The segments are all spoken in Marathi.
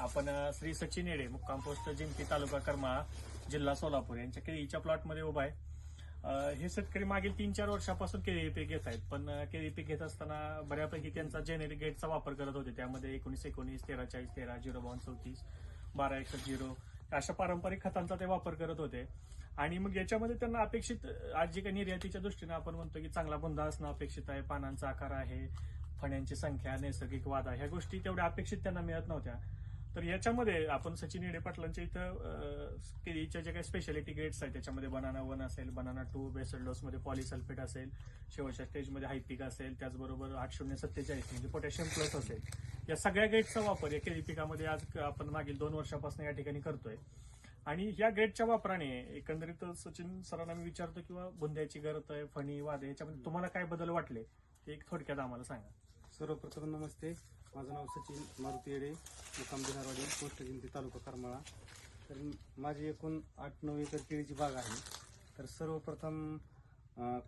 आपण श्री सचिन येडे मुक्काम पोस्ट जिंती तालुका करमाळा जिल्हा सोलापूर यांच्या केळीच्या प्लॉटमध्ये उभा आहे. हे शेतकरी मागील तीन चार वर्षापासून केळी पीक घेत आहेत पण केळी पीक घेत असताना बऱ्यापैकी त्यांचा जेनेरिक गेटचा वापर करत होते. त्यामध्ये एकोणीस एकोणीस तेरा चाळीस तेरा झिरो बावन चौतीस बारा एकसष्ट झिरो अशा पारंपरिक खतांचा ते वापर करत होते. आणि मग याच्यामध्ये त्यांना अपेक्षित आज जे काही निर्यातीच्या दृष्टीने आपण म्हणतो की चांगला बुंदा असणं अपेक्षित आहे पानांचा आकार आहे फण्यांची संख्या नैसर्गिक वादा ह्या गोष्टी तेवढ्या अपेक्षित त्यांना मिळत नव्हत्या. तर याच्यामध्ये आपण सचिन येडे पाटलांच्या इथं केळीच्या ज्या काही स्पेशालिटी ग्रेड्स आहेत त्याच्यामध्ये बनाना वन असेल banana two basal dose polysulphate असेल शेवटच्या स्टेजमध्ये हायपिक असेल त्याचबरोबर आठ शून्य सत्तेचाळीस म्हणजे पोटॅशियम प्लस असेल. या सगळ्या ग्रेडचा वापर या केळी पिकामध्ये आज आपण मागील दोन वर्षापासून या ठिकाणी करतोय. आणि या ग्रेडच्या वापराने एकंदरीत सचिन सरांना मी विचारतो किंवा बुंद्याची गरज आहे फणी वादे याच्यामध्ये तुम्हाला काय बदल वाटले? ते एक थोडक्यात आम्हाला सांगा. सर्वप्रथम नमस्ते. माझं नाव सचिन मारुती येडे मुक्काम बिहारवाडी पोस्ट जिंती तालुका करमाळा. तर माझी एकूण आठ नऊ एकर केळीची बाग आहे. तर सर्वप्रथम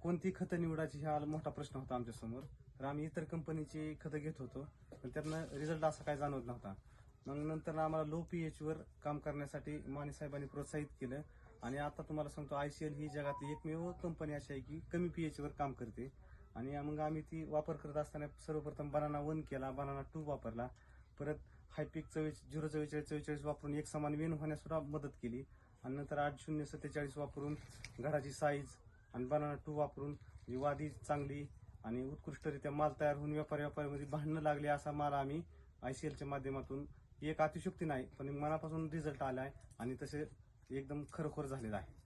कोणती खतं निवडायची हा मोठा प्रश्न होता आमच्यासमोर तर आम्ही इतर कंपनीची खतं घेत होतो पण त्यांना रिझल्ट असा काय जाणवत नव्हता. मग नंतर आम्हाला लो पी एचवर काम करण्यासाठी माने साहेबांनी प्रोत्साहित केलं. आणि आता तुम्हाला सांगतो आय सी एल ही जगातली एकमेव कंपनी अशी आहे की कमी पी एचवर काम करते. आणि मग आम्ही ती वापर करत असताना सर्वप्रथम बनाना वन केला बनाना टू वापरला. परत हायपिक चव्वेच झिरो चव्वेचाळीस चव्वेचाळीस वापरून एक समान वेन होण्यास सुद्धा मदत केली. आणि नंतर आठ शून्य सत्तेचाळीस वापरून घराची साईज आणि बनाना टू वापरून जी वादी चांगली आणि उत्कृष्टरित्या माल तयार होऊन व्यापारी व्यापारीमध्ये भांडणं लागले असा माल आम्ही आय सी एलच्या माध्यमातून एक अतिशुक्ती नाही पण मनापासून रिझल्ट आला आहे आणि तसे एकदम खरोखर झालेलं आहे.